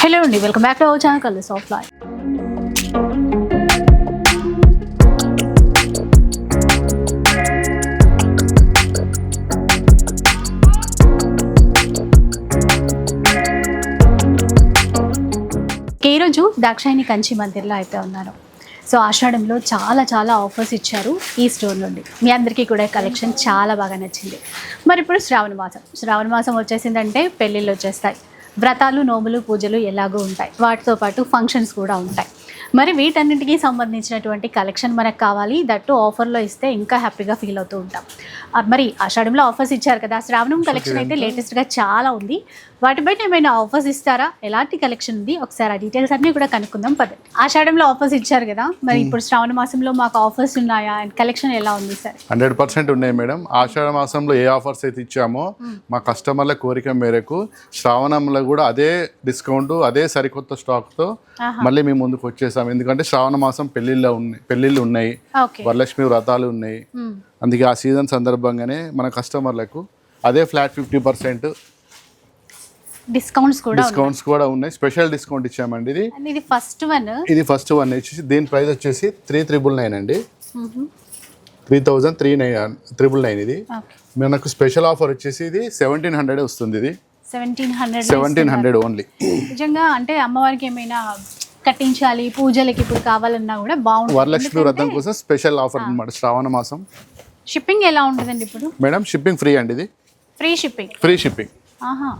Hello అండి welcome back to our channel colours of life. ఈరోజు దాక్షాయిని కంచి మందిర్లో అయితే ఉన్నారు. సో ఆషాఢంలో చాలా చాలా ఆఫర్స్ ఇచ్చారు ఈ స్టోర్ నుండి. మీ అందరికీ కూడా కలెక్షన్ చాలా బాగా నచ్చింది. మరి ఇప్పుడు శ్రావణ మాసం. శ్రావణ మాసం వచ్చేసిందంటే పెళ్ళిళ్ళు వచ్చేస్తాయి. వ్రతాలు నోములు పూజలు ఎలాగో ఉంటాయి. వాటితో పాటు ఫంక్షన్స్ కూడా ఉంటాయి. మరి వీటన్నిటికీ సంబంధించినటువంటి కలెక్షన్ మనకు కావాలి. దట్టు ఆఫర్లో ఇస్తే ఇంకా హ్యాపీగా ఫీల్ అవుతూ ఉంటాం. ఆ, మరి ఆషాఢంలో ఆఫర్స్ ఇచ్చారు కదా. శ్రావణం కలెక్షన్ అయితే లేటెస్ట్గా చాలా ఉంది. వాటిపైన ఏమైనా ఆఫర్స్ ఇస్తారా? ఎలాంటి కలెక్షన్ ఉంది? ఒకసారి ఆ డీటెయిల్స్ అన్నీ కూడా కనుక్కుందాం పదండి ఆషాఢంలో ఆఫర్స్ ఇచ్చారు కదా మరి ఇప్పుడు శ్రావణ మాసంలో మాకు ఆఫర్స్ ఉన్నాయా? అండ్ కలెక్షన్ ఎలా ఉంది సార్ హండ్రెడ్ పర్సెంట్ ఉన్నాయి మేడం. ఆషాఢ మాసంలో ఏ ఆఫర్స్ అయితే ఇచ్చామో మా కస్టమర్ల కోరిక మేరకు శ్రావణంలో కూడా అదే డిస్కౌంట్ అదే సరికొత్త స్టాక్తో. మళ్ళీ మేము ముందుకు వచ్చేసాం. ఎందుకంటే శ్రావణ మాసం పెళ్ళిళ్ళు ఉన్నాయి పెళ్ళిళ్ళు ఉన్నాయి. వరలక్ష్మి వ్రతాలు ఉన్నాయి. అందుకే ఆ సీజన్ సందర్భంగానే మన కస్టమర్లకు అదే ఫ్లాట్ ఫిఫ్టీ పర్సెంట్ డిస్కౌంట్స్ కూడా ఉన్నాయి. డిస్కౌంట్స్ కూడా ఉన్నాయి. స్పెషల్ డిస్కౌంట్ ఇచ్చామండి ఇది. ఇది ఫస్ట్ వన్. ఇది ఫస్ట్ వన్ వచ్చేసి దీని ప్రైస్ వచ్చేసి త్రీ త్రిబుల్ నైన్ అండి. Three thousand three nine triple nine ఇది. మనకు స్పెషల్ ఆఫర్ వచ్చేసి ఇది సెవెంటీన్ హండ్రెడ్ వస్తుంది ఇది. Seventeen hundred seventeen hundred only. నిజంగా అంటే అమ్మవారికి ఏమైనా కట్టించాలి పూజలకి ఇప్పుడు కావాలన్నా కూడా బాగుంటుంది. వరలక్ష్మి వ్రతం కోసం స్పెషల్ ఆఫర్ అన్నమాట శ్రావణ మాసం. షిప్పింగ్ ఎలా ఉంటుందండి ఇప్పుడు? మేడం షిప్పింగ్ ఫ్రీ అండి ఇది. Free shipping. Free shipping. ఆహా.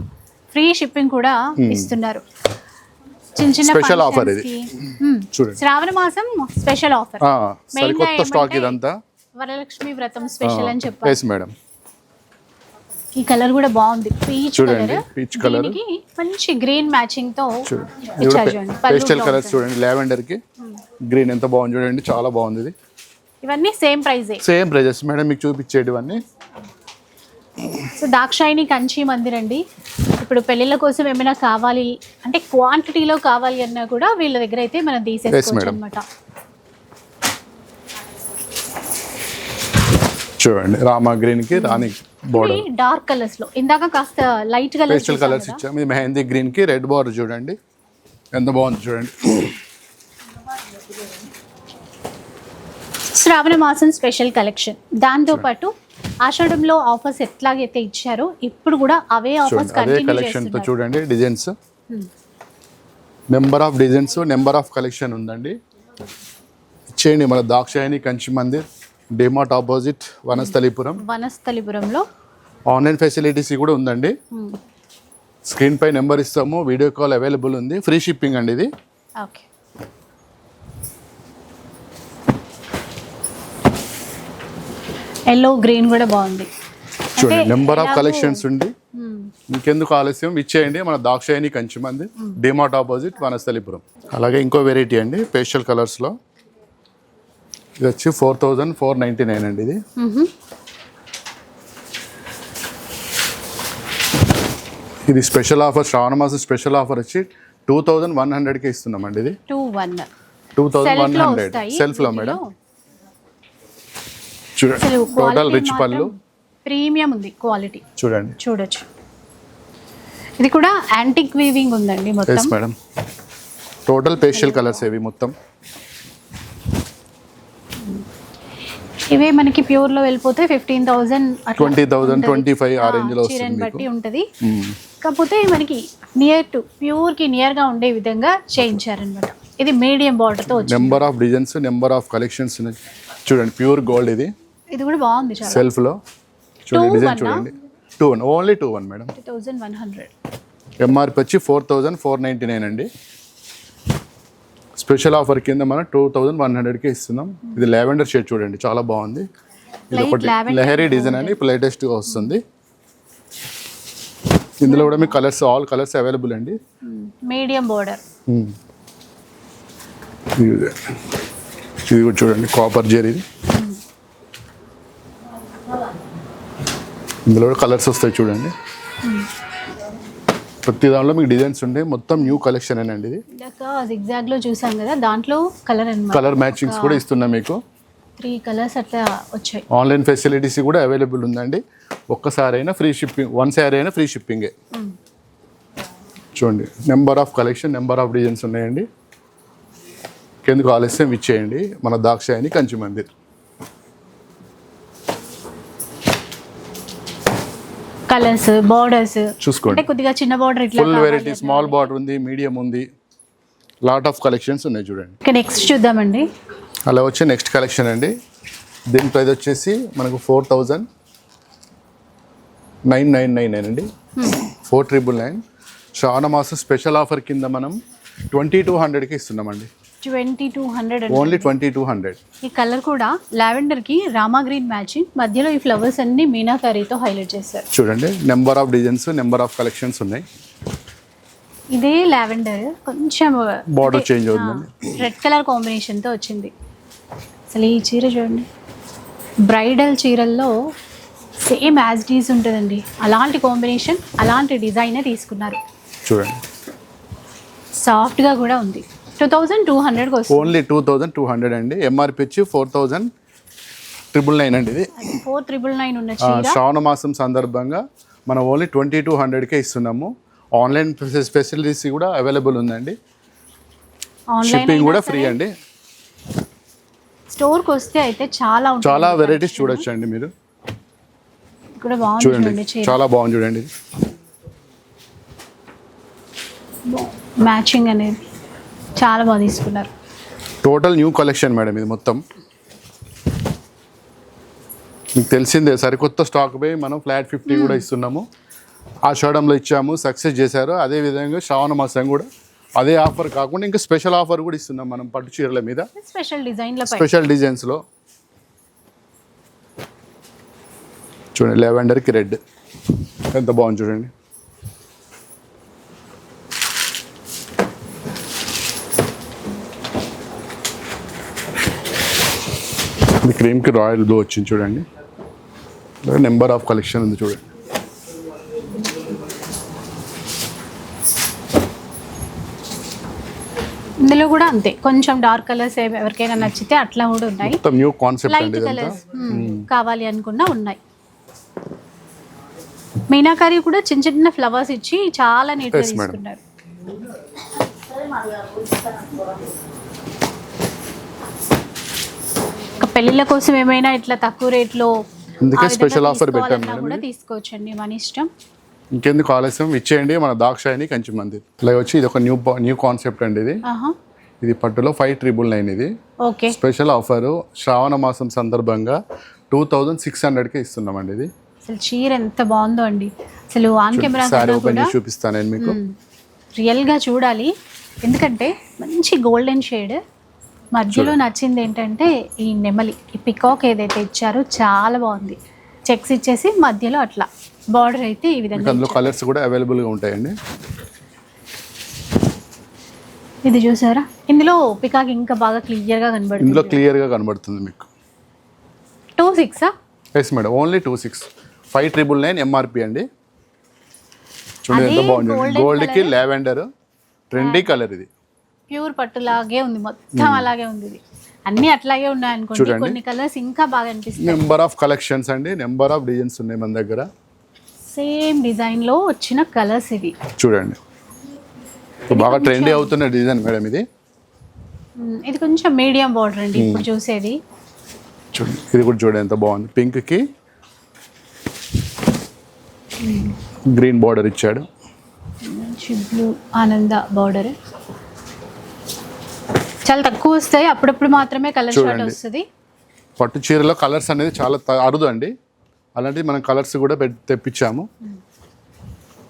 ఫ్రీ షిప్పింగ్ కూడా ఇస్తున్నారు. చిన్న చిన్న offer functions ఇది. కి. మ్మ్. చూడండి. శ్రావణ మాసం స్పెషల్ ఆఫర్ ఆ, సరికొత్త స్టాక్ ఇదంతా? వరలక్ష్మి వ్రతం స్పెషల్ అని చెప్పారు. ఎస్ మేడం ఈ కలర్ కూడా బాగుంది. పీచ్ చూడండి, కలర్. colour. దీనికి మంచి గ్రీన్ మ్యాచింగ్తో పేస్టల్. కలర్స్ చూడండి. లావెండర్కి. గ్రీన్ ఎంత బాగుంది చూడండి చాలా బాగుంది ఇది. ఇవన్నీ సేమ్ ప్రైజే సేమ్ ప్రైజెస్ మేడం మీకు చూపించేటివన్నీ. సో దాక్షాయిని కంచి మందిర్ అండి ఇప్పుడు పెళ్ళిళ్ళ కోసం ఏమైనా కావాలి అంటే క్వాంటిటీలో కావాలి అన్నా కూడా వీళ్ళ దగ్గర అయితే మనం తీసేసుకోవచ్చు. అనమాట చూడండి రామా గ్రీన్కి రాణి బోర్డర్ డార్క్ కలర్స్లో. ఇందాక కాస్త లైట్ కలర్ పేస్టల్ కలర్స్ ఇచ్చాము ఇది మెహందీ గ్రీన్కి రెడ్ బార్డర్ చూడండి. ఎంత బాగుంది చూడండి. శ్రావణ మాసం స్పెషల్ కలెక్షన్ దాంతో పాటు ఆషాఢంలో ఆఫర్స్ ఎట్లాగైతే ఇచ్చారో ఇప్పుడు కూడా అవే ఆఫర్స్ కలెక్షన్తో చూడండి designs number of designs number of collection ఉందండి. ఇచ్చేయండి మన దాక్షాయని కంచి మందిర్ డిమార్ట్ ఆపోజిట్ వనస్థలిపురం. వనస్థలిపురంలో. ఆన్లైన్ ఫెసిలిటీస్ కూడా ఉందండి. స్క్రీన్ పై నెంబర్ ఇస్తాము వీడియో కాల్ అవైలబుల్ ఉంది. ఫ్రీ షిప్పింగ్ అండి ఇది. ఓకే. ఎల్లో గ్రీన్ కూడా బాగుంది. చూడండి నెంబర్ ఆఫ్ కలెక్షన్స్ ఉంది. మ్మ్. ఇంకెందుకు ఆలస్యం? ఇచ్చేయండి మన దాక్షాయని కంచి మందిర్ డిమార్ట్ ఆపోజిట్ వనస్థలిపురం. అలాగే ఇంకో వెరైటీ అండి పేస్టల్ కలర్స్లో ఇది వచ్చి four thousand four ninety nine అండి ఇది. ఇది స్పెషల్ ఆఫర్ శ్రావణ మాసం స్పెషల్ ఆఫర్ వచ్చి టూ థౌజండ్ వన్ హండ్రెడ్కి ఇస్తున్నామండి ఇది. Two one two thousand one సెల్ఫ్లో హండ్రెడ్ సెల్ఫ్లో మేడం. చూడండి టోటల్ రిచ్ పళ్ళు? ప్రీమియం ఉంది క్వాలిటీ చూడండి. చూడొచ్చు. ఇది కూడా యాంటిక్ వీవింగ్ ఉందండి మొత్తం. మేడం టోటల్ పేస్టల్ కలర్స్ ఇవి మొత్తం? ఇవే మనకి ప్యూర్లో వెళ్ళిపోతే fifteen thousand twenty thousand twenty five ఆ చీరని వస్తుంది బట్టి ఉంటది. మ్మ్. కాకపోతే మనకి నియర్ టు ప్యూర్కి నియర్గా ఉండే విధంగా చేయించారనమాట ఇది మీడియం బార్డర్తో number of designs number of collections చూడండి ప్యూర్ గోల్డ్ ఇది. ఇది కూడా బాగుంది చాలా. సెల్ఫ్లో చూడండి డిజైన్? చూడండి. Two one only two one madam. Two thousand one hundred MRP వచ్చి four thousand four ninety nine అండి. స్పెషల్ ఆఫర్ కింద మనం టూ థౌజండ్ వన్ హండ్రెడ్కి ఇస్తున్నాం. ఇది లావెండర్ షేడ్ చూడండి చాలా బాగుంది. ఇది ఒకటి లహరీ డిజైన్ అని ఇప్పుడు లేటెస్ట్గా వస్తుంది. ఇందులో కూడా మీకు కలర్స్ ఆల్ కలర్స్ అవైలబుల్ అండి. మీడియం బార్డర్ మ్మ్. ఇది ఇది కూడా చూడండి కాపర్ జెర్ ఇందులో కూడా కలర్స్ వస్తాయి చూడండి. ప్రతి దానిలో మీకు డిజైన్స్ ఉంటాయి. మొత్తం న్యూ కలెక్షన్ అండి ఇది. లో చూసాం కదా దాంట్లో కలర్ కలర్ మ్యాచింగ్స్ కూడా ఇస్తున్నాం మీకు. త్రీ కలర్స్ అట్లా వచ్చాయి. ఆన్లైన్ ఫెసిలిటీస్ కూడా అవైలబుల్ ఉందండి. ఒక్కసారి అయినా ఫ్రీ షిప్పింగ్ వన్ సారీ అయినా ఫ్రీ షిప్పింగే చూడండి. Number of collection number of designs ఉన్నాయండి. కిందకు ఆలస్యం ఇచ్చేయండి. మన దాక్షాయని కంచి మందిర్ కలర్స్ బార్డర్స్ చూసుకోండి. అంటే కొద్దిగా చిన్న బార్డర్ ఇట్లా ఫుల్ వెరైటీ స్మాల్ బార్డర్ ఉంది మీడియం ఉంది. లాట్ ఆఫ్ కలెక్షన్స్ ఉన్నాయి చూడండి. ఇక నెక్స్ట్ చూద్దామండి. అలా వచ్చే నెక్స్ట్ కలెక్షన్ అండి. దీని ప్రైస్ వచ్చేసి మనకు four thousand nine nine nine అండి. ఫోర్ ట్రిపుల్ నైన్ శ్రావణ మాసం స్పెషల్ ఆఫర్ కింద మనం ట్వంటీ టూ హండ్రెడ్కి ఇస్తున్నామండి. Twenty two hundred only twenty two hundred. ఈ కలర్ కూడా లావెండర్కి రామా గ్రీన్ మ్యాచింగ్. మధ్యలో ఈ ఫ్లవర్స్ అన్ని మీనాకారీతో హైలైట్ చేశారు. చూడండి number of designs number of collections ఉన్నాయి. ఇదే లావెండర్. కొంచెం బార్డర్ చేంజ్ అవుతుందండి. రెడ్ కలర్ కాంబినేషన్తో వచ్చింది. అసలు ఈ చీర చూడండి. బ్రైడల్ చీరల్లో సేమ్ యాజ్ డీస్ ఉంటుందండి. అలాంటి కాంబినేషన్ అలాంటి డిజైనే తీసుకున్నారు. చూడండి. సాఫ్ట్గా కూడా ఉంది. టూ థౌజండ్ టూ వస్తుంది. Only two thousand two hundred అండి. ఎంఆర్పి వచ్చి ఫోర్ థౌజండ్ ట్రిపుల్ నైన్ అండి ఇది. ఫోర్ త్రిబుల్ నైన్ ఉన్న శ్రావణ మాసం సందర్భంగా మనం ఓన్లీ ట్వంటీ టూ హండ్రెడ్కే ఇస్తున్నాము. ఆన్లైన్ ఫెసిలిటీస్ కూడా అవైలబుల్ ఉందండి. షిప్పింగ్ కూడా ఫ్రీ అండి. స్టోర్కి వస్తే అయితే చాలా చాలా వెరైటీస్ చూడొచ్చు అండి మీరు చూడండి. చాలా బాగుంది చూడండి. మ్యాచింగ్ అనేది. చాలా బాగా తీసుకున్నారు. టోటల్ న్యూ కలెక్షన్ మేడం ఇది మొత్తం. మీకు తెలిసిందే సరికొత్త స్టాక్ పోయి మనం ఫ్లాట్ ఫిఫ్టీ కూడా ఇస్తున్నాము. ఆషాఢంలో ఇచ్చాము సక్సెస్ చేశారు. అదే విధంగా శ్రావణ మాసం కూడా అదే ఆఫర్ కాకుండా ఇంకా స్పెషల్ ఆఫర్ కూడా ఇస్తున్నాం మనం పట్టు చీరల మీద. స్పెషల్ డిజైన్ల పై. స్పెషల్ డిజైన్స్లో చూడండి లెవెండర్కి రెడ్ ఎంత బాగుంది చూడండి. క్రీమ్కి రాయల్ బ్లూ వచ్చింది చూడండి. నెంబర్ ఆఫ్ కలెక్షన్ ఉంది చూడండి. ఇందులో కూడా అంతే. కొంచెం డార్క్ కలర్స్ ఎవరికైనా నచ్చితే అట్లా కూడా ఉన్నాయి. న్యూ కాన్సెప్ట్ లైట్ కలర్స్ కావాలి అనుకున్నా ఉన్నాయి. మీనాకారి కూడా చిన్న చిన్న ఫ్లవర్స్ ఇచ్చి చాలా నీట్గా. తీసుకున్నారు ఒక పెళ్ళిళ్ళ కోసం ఏమైనా ఇట్లా తక్కువ రేట్లో అందుకే ఆ విధంగా special offer పెట్టాం కూడా. తీసుకోవచ్చండి మన ఇష్టం. ఇంకెందుకు ఆలస్యం? ఇచ్చేయండి మన దాక్షాయని కంచి మందిర్ అలాగే వచ్చి ఇది ఒక న్యూ న్యూ కాన్సెప్ట్ అండి ఇది. ఇది పట్టులో ఫైవ్ ట్రిపుల్ నైన్ ఇది. ఓకే. స్పెషల్ ఆఫర్ శ్రావణ మాసం సందర్భంగా టూ థౌజండ్ సిక్స్ హండ్రెడ్కి ఇస్తున్నామండి ఇది. అసలు చీర ఎంత బాగుందో అండి. అసలు ఆన్ కెమెరా కన్నా ఓపెన్ చేసి చూపిస్తాను నేను మీకు. రియల్గా చూడాలి. ఎందుకంటే మంచి గోల్డెన్ షేడ్. మధ్యలో నచ్చింది ఏంటంటే ఈ నెమలి ఈ పికాక్ ఏదైతే ఇచ్చారో చాలా బాగుంది. చెక్స్ ఇచ్చేసి మధ్యలో అట్లా బార్డర్ అయితే ఈ విధంగా అందులో. కలర్స్ కూడా అవైలబుల్గా ఉంటాయండి. ఇది చూసారా? ఇందులో పికాక్ ఇంకా బాగా క్లియర్గా ఇందులో కనబడుతుంది క్లియర్గా కనబడుతుంది మీకు. Two సిక్సా yes madam only two six five triple nine MRP అండి. చూడండి ఎంత బాగుంది. గోల్డ్కి. లావెండర్ ట్రెండీ కలర్ ఇది. ప్యూర్ పట్టు లాగే ఉంది. మొత్తం అలాగే ఉంది ఇది. అన్నీ అట్లాగే ఉన్నాయి అనుకోండి. కొన్ని కలర్స్ ఇంకా బాగా అనిపిస్తాయి. నెంబర్ ఆఫ్ కలెక్షన్స్ అండి. నెంబర్ ఆఫ్ డిజైన్స్ ఉన్నాయి మన దగ్గర. సేమ్ డిజైన్లో వచ్చిన కలర్స్ ఇవి. చూడండి. బాగా ట్రెండీ అవుతున్న డిజైన్ మేడం ఇది. ఇది కొంచెం మీడియం బార్డర్ అండి. ఇప్పుడు చూసేది. చూడండి. ఇది కూడా చూడండి ఎంత బాగుంది. పింక్కి గ్రీన్ బార్డర్ ఇచ్చాడు. మంచి బ్లూ ఆనంద బార్డర్ చాలా తక్కువ వస్తాయి. అప్పుడప్పుడు మాత్రమే కలర్ షార్ట్. వస్తుంది. పట్టు చీరలో కలర్స్ అనేది చాలా అరుదు అండి అలాంటివి మనం కలర్స్ కూడా తెప్పించాము.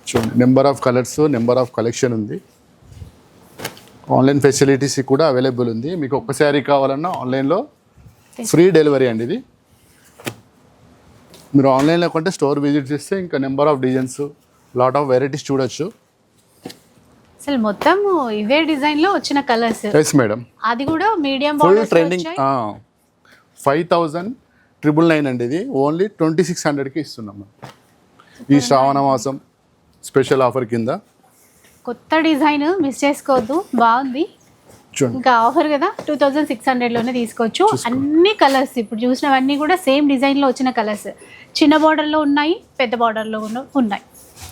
చూడండి number of colours number of collection ఉంది. ఆన్లైన్ ఫెసిలిటీస్ కూడా అవైలబుల్ ఉంది. మీకు ఒక్క శారీ కావాలన్నా ఆన్లైన్లో ఫ్రీ డెలివరీ అండి ఇది. మీరు ఆన్లైన్లో కొంటే స్టోర్ విజిట్ చేస్తే ఇంకా number of designs lot of varieties చూడొచ్చు. అసలు మొత్తం ఇవే డిజైన్లో వచ్చిన కలర్స్. ఎస్ మేడం అది కూడా medium full trending five thousand triple nine అండి ఇది. ఓన్లీ ట్వంటీ సిక్స్ హండ్రెడ్కి ఇస్తున్నాం మనం. ఈ శ్రావణ మాసం స్పెషల్ ఆఫర్ కింద. కొత్త డిజైన్ మిస్ చేసుకోవద్దు. బాగుంది. ఇంకా ఆఫర్ కదా టూ థౌజండ్ సిక్స్ హండ్రెడ్లోనే తీసుకోవచ్చు. అన్ని కలర్స్ ఇప్పుడు చూసినవన్నీ కూడా సేమ్ డిజైన్లో వచ్చిన కలర్స్. చిన్న బార్డర్లో ఉన్నాయి పెద్ద బార్డర్లో ఉన్న ఉన్నాయి.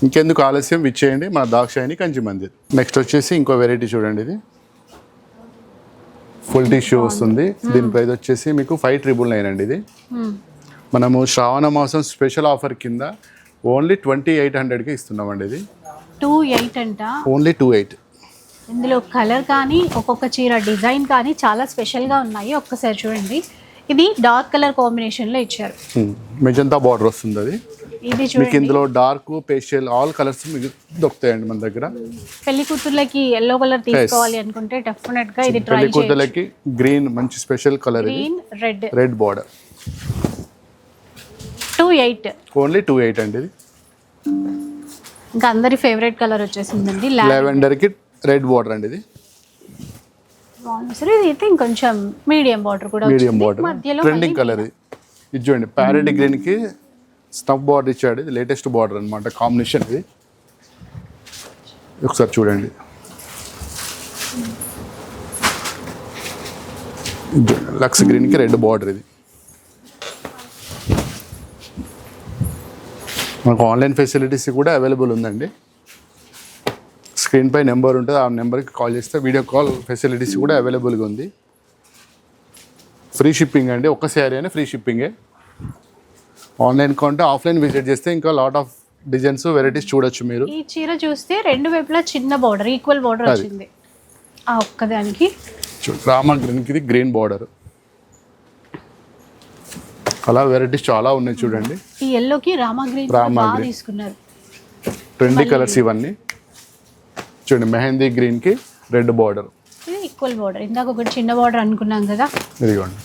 ఇంకెందుకు ఆలస్యం? ఇచ్చేయండి మన దాక్షాయని కంచి మందిర్. నెక్స్ట్ వచ్చేసి ఇంకో వెరైటీ చూడండి ఇది. ఫుల్ టిష్యూ వస్తుంది. దీని ప్రైస్ వచ్చేసి మీకు ఫైవ్ ట్రిపుల్ నైన్ అండి ఇది. మనము శ్రావణ మాసం స్పెషల్ ఆఫర్ కింద ఓన్లీ ట్వంటీ ఎయిట్ హండ్రెడ్కి ఇస్తున్నామండి ఇది. టూ ఎయిట్ అంట? ఓన్లీ టూ ఎయిట్ ఇందులో కలర్ కానీ ఒక్కొక్క చీర డిజైన్ కానీ చాలా స్పెషల్గా ఉన్నాయి. ఒక్కసారి చూడండి. ఇది డార్క్ కలర్ కాంబినేషన్లో ఇచ్చారు. మెజంతా బార్డర్ వస్తుంది అది. ఇది మీకు ఇందులో డార్క్ పేషియల్ ఆల్ కలర్స్ మీకు దొరుకుతాయండి మన దగ్గర. పెళ్ళి కూతుర్లకి ఎల్లో కలర్ తీసుకోవాలి అనుకుంటే డెఫినెట్గా ఇది ట్రై పెళ్ళి కూతులకి గ్రీన్ మంచి స్పెషల్ కలర్ ఇది. Green red red border two eight only two eight అండి ఇది. ఇంకా అందరి ఫేవరెట్ కలర్ వచ్చేసిందండి లెవెండర్కి రెడ్ బార్డర్ అండి ఇది. సరే ఇది అయితే ఇంకొంచెం మీడియం బార్డర్ కూడా మీడియం. బార్డర్ మధ్యలో ట్రెండింగ్ కలర్ ఇది. ఇది చూడండి ప్యారెట్ గ్రీన్కి స్టఫ్ బార్డర్ ఇచ్చాడు. ఇది లేటెస్ట్ బార్డర్ అనమాట కాంబినేషన్ ఇది. ఒకసారి చూడండి. లక్స్ గ్రీన్కి రెడ్ బార్డర్ ఇది. మనకు ఆన్లైన్ ఫెసిలిటీస్ కూడా అవైలబుల్ ఉందండి. స్క్రీన్ పై నెంబర్ ఉంటుంది. ఆ నెంబర్కి కాల్ చేస్తే వీడియో కాల్ ఫెసిలిటీస్ కూడా అవైలబుల్గా ఉంది. ఫ్రీ షిప్పింగ్ అండి. ఒక్క శారీ అయినా ఫ్రీ షిప్పింగే. ఆన్లైన్ కొంటే ఆఫ్లైన్ విజిట్ చేస్తే ఇంకా లాట్ ఆఫ్ డిజైన్స్ వెరైటీస్ చూడొచ్చు మీరు. ఈ చీర చూస్తే రెండు వైపులా చిన్న బార్డర్ ఈక్వల్ బార్డర్. వచ్చింది. ఆ ఒక్కదానికి. రామా గ్రీన్కి ఇది గ్రీన్ బార్డర్ అలా వెరైటీస్ చాలా ఉన్నాయి చూడండి. ఈ ఎల్లోకి రామా గ్రీన్ రామా గ్రీన్. తీసుకున్నారు. ట్రెండీ కలర్స్ ఇవన్నీ. చూడండి మెహందీ గ్రీన్కి రెడ్ బార్డర్ ఈక్వల్ బార్డర్ ఇందాక ఒకటి చిన్న బార్డర్ అనుకున్నాం కదా. ఇదిగోండి.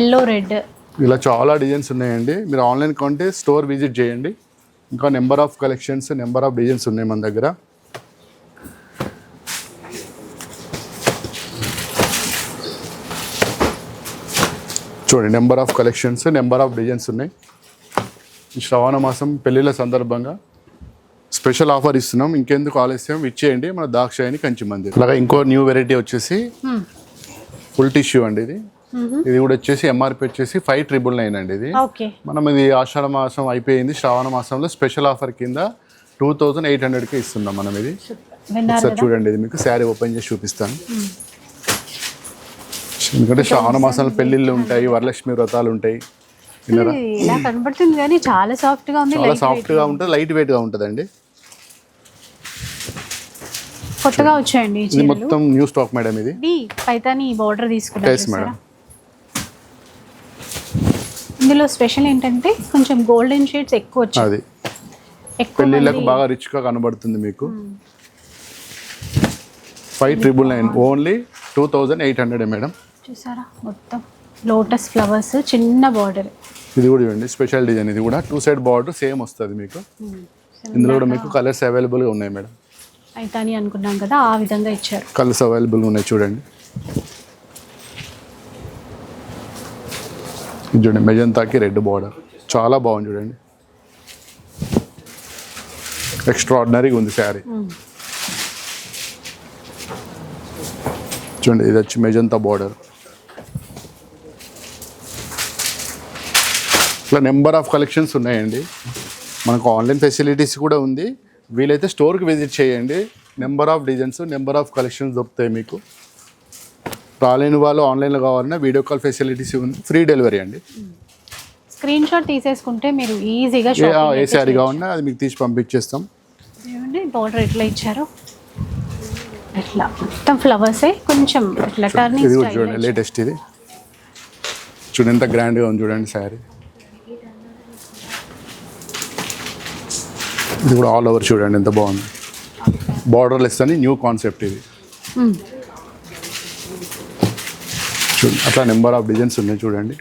ఎల్లో రెడ్ ఇలా చాలా డిజైన్స్ ఉన్నాయండి. మీరు ఆన్లైన్ కొంటే స్టోర్ విజిట్ చేయండి. ఇంకా number of collections number of designs ఉన్నాయి మన దగ్గర. చూడండి number of collections number of designs ఉన్నాయి. ఈ శ్రవణ మాసం పెళ్ళిళ్ళ సందర్భంగా స్పెషల్ ఆఫర్ ఇస్తున్నాం. ఇంకెందుకు ఆలస్యం? ఇచ్చేయండి మన దాక్షాయని కంచి మందిర్ అలాగే ఇంకో న్యూ వెరైటీ వచ్చేసి ఫుల్ టిష్యూ అండి ఇది. ఇది కూడా వచ్చేసి ఎంఆర్పి వచ్చేసి ఫైవ్ ట్రిపుల్ నైన్ అండి ఇది. మనం ఇది ఆషాఢ మాసం అయిపోయింది. శ్రావణ మాసంలో స్పెషల్ ఆఫర్ కింద టూ థౌజండ్ ఎయిట్ హండ్రెడ్కి ఇస్తున్నాం మనం ఇది. ఒకసారి చూడండి ఇది మీకు శారీ ఓపెన్ చేసి చూపిస్తాను. ఎందుకంటే శ్రావణ మాసంలో పెళ్ళిళ్ళు ఉంటాయి వరలక్ష్మి వ్రతాలు ఉంటాయి. విన్నారా? ఇది ఇలా కనబడుతుంది కానీ చాలా సాఫ్ట్గా ఉంది చాలా ఉంటుంది లైట్ వెయిట్గా ఉంటుందండి. కొత్తగా వచ్చాయండి ఇది మొత్తం న్యూ స్టాక్ మేడం ఇది. పైతాని బార్డర్ చూసారా? madam. ఇందులో స్పెషల్ ఏంటంటే కొంచెం గోల్డెన్ షేడ్స్ ఎక్కువ వచ్చాయి. అది. పెళ్ళిళ్ళకు బాగా రిచ్గా కనబడుతుంది మీకు. Five triple nine only two thousand eight hundred madam చూసారా? మొత్తం లోటస్ ఫ్లవర్స్ చిన్న బార్డర్ ఇది కూడా చూడండి స్పెషల్ డిజైన్ ఇది కూడా. టూ సైడ్ బార్డర్ సేమ్ వస్తుంది మీకు. ఇందులో కూడా మీకు కలర్స్ అవైలబుల్గా ఉన్నాయి మేడం పైతాని అనుకున్నాం కదా ఆ విధంగా ఇచ్చారు. కలర్స్ అవైలబుల్ ఉన్నాయి చూడండి. చూడండి మెజంతాకి రెడ్ బార్డర్. చాలా బాగుంది చూడండి. ఎక్స్ట్రాడినరీగా ఉంది శారీ. చూడండి ఇది వచ్చి మెజంతా బార్డర్. ఇట్లా నెంబర్ ఆఫ్ కలెక్షన్స్ ఉన్నాయండి. మనకు ఆన్లైన్ ఫెసిలిటీస్ కూడా ఉంది. వీలైతే స్టోర్కి విజిట్ చేయండి. Number of designs number of collections దొరుకుతాయి మీకు. రాలేని వాళ్ళు ఆన్లైన్లో కావాలన్నా వీడియో కాల్ ఫెసిలిటీస్ ఉంది ఫ్రీ డెలివరీ అండి. స్క్రీన్ షాట్ తీసేసుకుంటే మీరు ఈజీగా ఏ శారీ కావాలన్నా అది మీకు తీసి పంపించేస్తాం. బార్డర్ ఎట్లా ఇచ్చారు? ఇట్లా మొత్తం ఫ్లవర్సే కొంచెం ఇట్లా టర్నింగ్ ఇది చూడండి లేటెస్ట్ ఇది. చూడండి ఎంత గ్రాండ్గా ఉంది చూడండి శారీ. ఇది కూడా ఆల్ ఓవర్ చూడండి ఎంత బాగుంది. బార్డర్లెస్ అని న్యూ కాన్సెప్ట్ ఇది. చూడండి. అట్లా నెంబర్ ఆఫ్ డిజైన్స్ ఉన్నాయి చూడండి.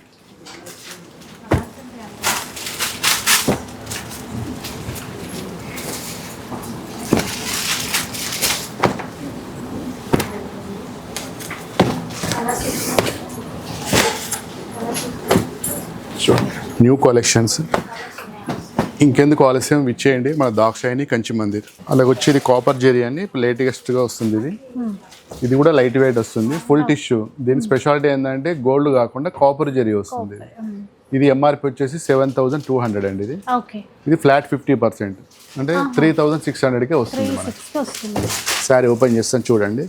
చూడండి. న్యూ కలెక్షన్స్ ఇంకెందుకు ఆలస్యం? ఇచ్చేయండి మన దాక్షాయిని కంచి మందిర్ అలాగే వచ్చి ఇది కాపర్ జెరీ అని లేటెస్ట్గా వస్తుంది ఇది. ఇది కూడా లైట్ వెయిట్ వస్తుంది. ఫుల్ టిష్యూ దీని స్పెషాలిటీ ఏంటంటే గోల్డ్ కాకుండా కాపర్ జెరీ వస్తుంది. ఇది ఎంఆర్పి వచ్చేసి సెవెన్ థౌసండ్ టూ హండ్రెడ్ అండి ఇది. ఇది ఫ్లాట్ ఫిఫ్టీ పర్సెంట్ అంటే త్రీ థౌజండ్ సిక్స్ హండ్రెడ్కే వస్తుంది మనకి. శారీ ఓపెన్ చేస్తాను చూడండి.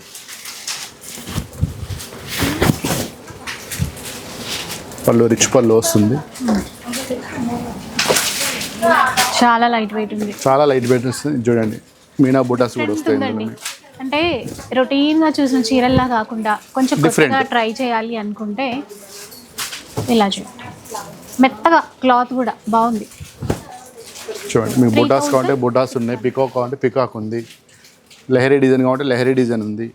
పళ్ళు రిచ్ పళ్ళు వస్తుంది. చాలా లైట్ వెయిట్ ఉంది. చాలా లైట్ వెయిట్ వస్తుంది చూడండి. మీనా బుటాస్ కూడా వస్తాయి. అంటే రొటీన్గా చూసిన చీరల్లా కాకుండా కొంచెం. కొత్తగా ట్రై చేయాలి అనుకుంటే ఇలా చూడండి. మెత్తగా క్లాత్ కూడా బాగుంది. చూడండి. మీకు బుటాస్ కావాలంటే బుటాస్ ఉన్నాయి. పికాక్ కావాలంటే పికాక్ ఉంది. లెహరీ డిజైన్ కావాలంటే లెహరీ డిజైన్ ఉంది.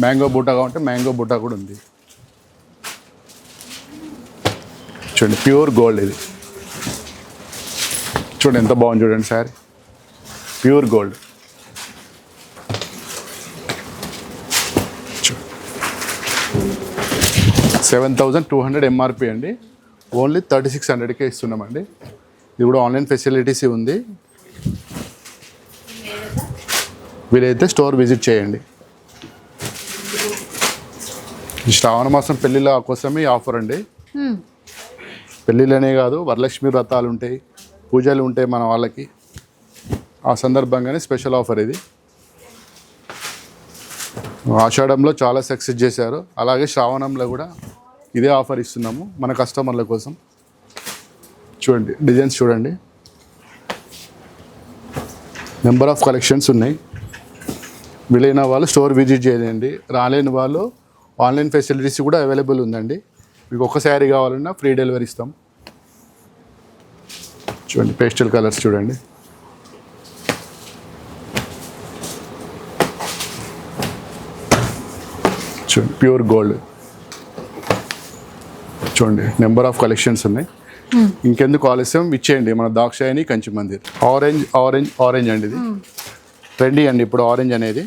మ్యాంగో బుటా కావాలంటే మ్యాంగో బుటా కూడా ఉంది. చూడండి. ప్యూర్ గోల్డ్ ఇది. చూడండి ఎంత బాగుంది చూడండి sari. Pure gold. Seven thousand two hundred MRP అండి. ఓన్లీ థర్టీ సిక్స్ హండ్రెడ్కే ఇస్తున్నామండి. ఇది కూడా ఆన్లైన్ ఫెసిలిటీస్ ఉంది. వీలైతే స్టోర్ విజిట్ చేయండి. శ్రావణ మాసం పెళ్ళిళ్ళ కోసమే ఆఫర్ అండి. పెళ్ళిళ్ళనే కాదు వరలక్ష్మి వ్రతాలు ఉంటాయి. పూజలు ఉంటాయి మన వాళ్ళకి ఆ సందర్భంగానే స్పెషల్ ఆఫర్ ఇది. ఆషాఢంలో చాలా సక్సెస్ చేశారు. అలాగే శ్రావణంలో కూడా ఇదే ఆఫర్ ఇస్తున్నాము మన కస్టమర్ల కోసం. చూడండి డిజైన్స్ చూడండి. నెంబర్ ఆఫ్ కలెక్షన్స్ ఉన్నాయి. వీలైన వాళ్ళు స్టోర్ విజిట్ చేయండి. రాలేని వాళ్ళు ఆన్లైన్ ఫెసిలిటీస్ కూడా అవైలబుల్ ఉందండి. మీకు ఒక శారీ కావాలన్నా ఫ్రీ డెలివరీ ఇస్తాం. చూడండి పేస్టల్ కలర్స్ చూడండి. చూడండి ప్యూర్ గోల్డ్. చూడండి నెంబర్ ఆఫ్ కలెక్షన్స్ ఉన్నాయి. ఇంకెందుకు ఆలస్యం? ఇచ్చేయండి మన Dakshayani Kanchi Mandir. Orange orange orange అండి ఇది. ట్రెండీ అండి ఇప్పుడు ఆరెంజ్ అనేది.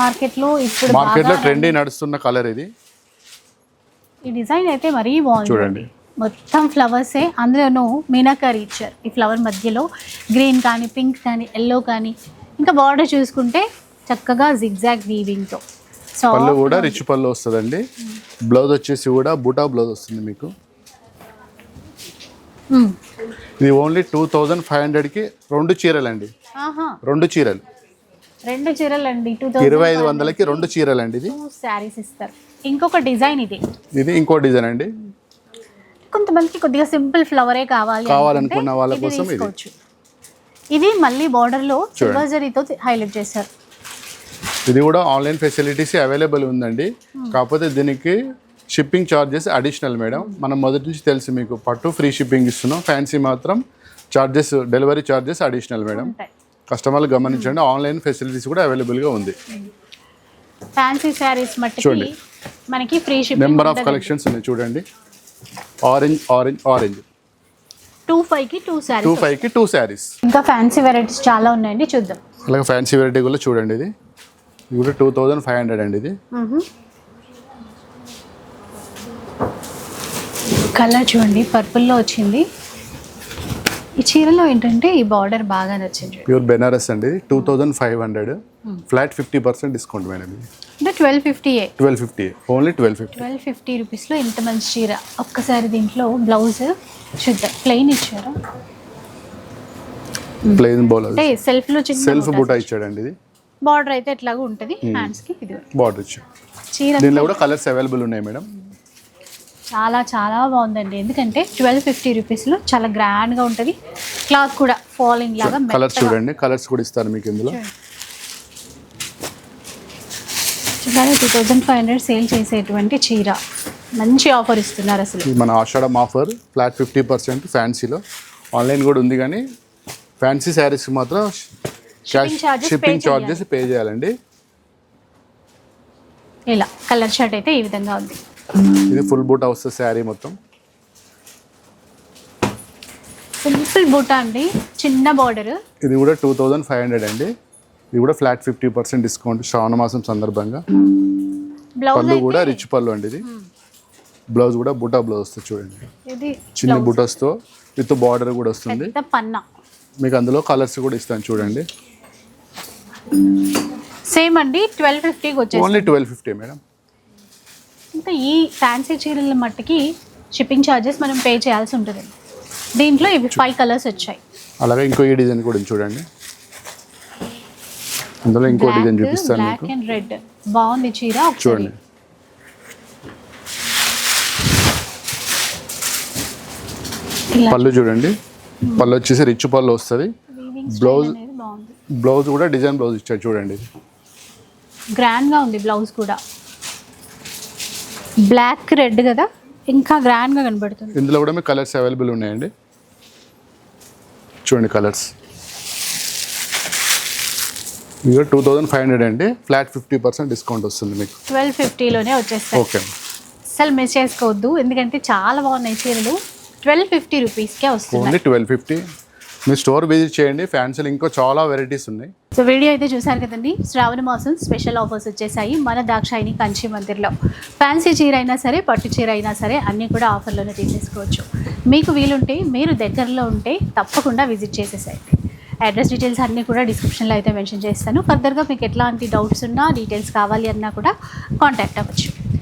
మార్కెట్లో ఇప్పుడు మార్కెట్లో ట్రెండీ నడుస్తున్న కలర్ ఇది. ఈ డిజైన్ అయితే మరీ బాగుంది. చూడండి. మొత్తం ఫ్లవర్సే అందులోనూ మీనాకరీ ఇచ్చారు ఈ ఫ్లవర్ మధ్యలో. గ్రీన్ కానీ పింక్ కానీ ఎల్లో కానీ. ఇంకా బార్డర్ చూసుకుంటే చక్కగా జిగ్జాగ్ వీవింగ్తో సో పళ్ళు కూడా రిచ్ పళ్ళు వస్తుందండి. బ్లౌజ్ వచ్చేసి కూడా బూటా బ్లౌజ్ వస్తుంది మీకు. ఇది ఓన్లీ టూ థౌజండ్ ఫైవ్ హండ్రెడ్కి రెండు చీరలు అండి రెండు చీరలు. రెండు చీరలు అండి ఇరవై ఐదు వందలకి రెండు చీరలు అండి ఇది శారీస్ ఇస్తారు. ఇంకొక డిజైన్ ఇది. ఇది ఇంకో డిజైన్ అండి. కొంతమందికి కొద్దిగా సింపుల్ ఫ్లవరే కావాలి కావాలనుకున్న వాళ్ళ కోసం ఇది. ఇది మళ్ళీ border లో సిల్వర్ జరీతో హైలైట్ చేశారు. ఇది కూడా ఆన్లైన్ ఫెసిలిటీస్ అవైలబుల్ ఉందండి. కాకపోతే దీనికి షిప్పింగ్ ఛార్జెస్ అడిషనల్ మేడం మనం మొదటి నుంచి తెలుసు మీకు పట్టు ఫ్రీ షిప్పింగ్ ఇస్తున్నాం. ఫ్యాన్సీ మాత్రం charges delivery charges additional madam కస్టమర్లు గమనించండి ఆన్లైన్ ఫెసిలిటీస్ కూడా అవైలబుల్గా ఉంది. ఫ్యాన్సీ శారీస్ మట్టికి చూడండి. మనకి free shipping number of collections ఉన్నాయి చూడండి. ఆరెంజ్ ఆరెంజ్ ఆరెంజ్ టూ ఫైవ్కి టూ టూ శారీస్ ఫైవ్కి టూ శారీస్ ఇంకా ఫ్యాన్సీ వెరైటీస్ చాలా ఉన్నాయండి చూద్దాం. అలాగే ఫ్యాన్సీ వెరైటీ కూడా చూడండి ఇది. ఇది కూడా టూ థౌజండ్ ఫైవ్ హండ్రెడ్ అండి ఇది. కలర్ చూడండి పర్పుల్లో వచ్చింది. ఈ చీరలో ఏంటంటే ఈ బార్డర్ బాగా నచ్చింది. ప్యూర్ బెనారస్ అండి. Two thousand five hundred. Flat fifty percent discount madam అంటే twelve fifty twelve fifty only twelve fifty. Twelve fifty రూపీస్లో ఇంత మంచి చీర. ఒక్కసారి దీంట్లో బ్లౌజ్ చూద్దాం. ప్లెయిన్ ఇచ్చారు? ప్లెయిన్ బౌల్ అంటే సెల్ఫ్లో చిన్న సెల్ఫ్ బూటా ఇచ్చాడండి ఇది. బార్డర్ అయితే ఎట్లాగో ఉంటుంది. హ్యాండ్స్కి ఇది బార్డర్ ఇచ్చాడు. చీర దీనిలో కూడా కలర్స్ అవైలబుల్ ఉన్నాయి మేడం. చాలా చాలా బాగుందండి. ఎందుకంటే ట్వెల్వ్ ఫిఫ్టీ రూపీస్లో చాలా గ్రాండ్గా ఉంటుంది. క్లాత్ కూడా ఫాలింగ్ లాగా కలర్స్ చూడండి. కలర్స్ కూడా ఇస్తారు మీకు ఇందులో. చూడాలి two thousand five hundred sale చేసేటువంటి చీర. మంచి ఆఫర్ ఇస్తున్నారు అసలు. మన Ashadham offer flat fifty percent ఫ్యాన్సీలో online కూడా ఉంది కానీ ఫ్యాన్సీ శారీస్ మాత్రం షిప్పింగ్ చార్జెస్ పే చేయాలండి. ఇలా కలర్ షర్ట్ అయితే ఈ విధంగా ఉంది. ఇది ఫుల్ బూటా వస్తుంది శారీ మొత్తం. సింపుల్ బూటా అండి చిన్న బార్డర్ ఇది కూడా టూ థౌజండ్ ఫైవ్ హండ్రెడ్ అండి. ఇది కూడా flat fifty percent discount Shravana మాసం సందర్భంగా. బ్లౌజ్ పళ్ళు కూడా రిచ్ పళ్ళు అండి ఇది. బ్లౌజ్ కూడా బుటా బ్లౌజ్ వస్తుంది చూడండి. ఇది చిన్న బుటాస్తో విత్ బార్డర్ కూడా వస్తుంది. మీకు అందులో కలర్స్ కూడా ఇస్తాను చూడండి. సేమ్ అండి ట్వెల్వ్ వచ్చేసి ఓన్లీ ట్వెల్వ్ ఫిఫ్టీ మేడం. ఇంకా ఈ ఫ్యాన్సీ చీరల మట్టుకి షిప్పింగ్ ఛార్జెస్ మనం పే చేయాల్సి ఉంటుంది. దీంట్లో ఇవి ఫైవ్ కలర్స్ వచ్చాయి. అలాగే ఇంకో ఈ డిజైన్ కూడా చూడండి. ఇందులో ఇంకో డిజైన్ చూపిస్తాను బ్లాక్ అండ్ రెడ్ బాగుంది చీర చూడండి. పళ్ళు చూడండి. పళ్ళు వచ్చేసి రిచ్ పళ్ళు వస్తుంది. బ్లౌజ్- బ్లౌజ్ కూడా డిజైన్ బ్లౌజ్ ఇచ్చాడు చూడండి. గ్రాండ్గా ఉంది బ్లౌజ్ కూడా. బ్లాక్ రెడ్ కదా? ఇంకా గ్రాండ్గా కనబడుతుంది. ఇందులో కూడా మీకు కలర్స్ అవైలబుల్ ఉన్నాయండి. చూడండి కలర్స్. ఇక టూ థౌజండ్ ఫైవ్ హండ్రెడ్ అండి. ఫ్లాట్ ఫిఫ్టీ పర్సెంట్ డిస్కౌంట్ వస్తుంది మీకు. ట్వెల్వ్ ఫిఫ్టీలోనే వచ్చేస్తాయి. ఓకే. అసలు మిస్ చేసుకోవద్దు. ఎందుకంటే చాలా బాగున్నాయి చీరలు. ట్వెల్వ్ ఫిఫ్టీ రూపీస్కే ఓన్లీ ట్వెల్వ్ ఫిఫ్టీ. మీ స్టోర్ విజిట్ చేయండి. ఫ్యాన్సీలు ఇంకో చాలా వెరైటీస్ ఉన్నాయి. సో వీడియో అయితే చూసారు కదండి. శ్రావణ మాసం స్పెషల్ ఆఫర్స్ వచ్చేసాయి మన దాక్షాయిని కంచి మందిర్లో. ఫ్యాన్సీ చీర అయినా సరే పట్టు చీర అయినా సరే అన్నీ కూడా ఆఫర్లోనే తీసేసుకోవచ్చు. మీకు వీలుంటే మీరు దగ్గరలో ఉంటే తప్పకుండా విజిట్ చేసేసేయండి. అడ్రస్ డీటెయిల్స్ అన్నీ కూడా డిస్క్రిప్షన్లో అయితే మెన్షన్ చేస్తాను. ఫర్దర్గా మీకు ఎట్లాంటి డౌట్స్ ఉన్నా డీటెయిల్స్ కావాలి అన్నా కూడా కాంటాక్ట్ అవ్వచ్చు.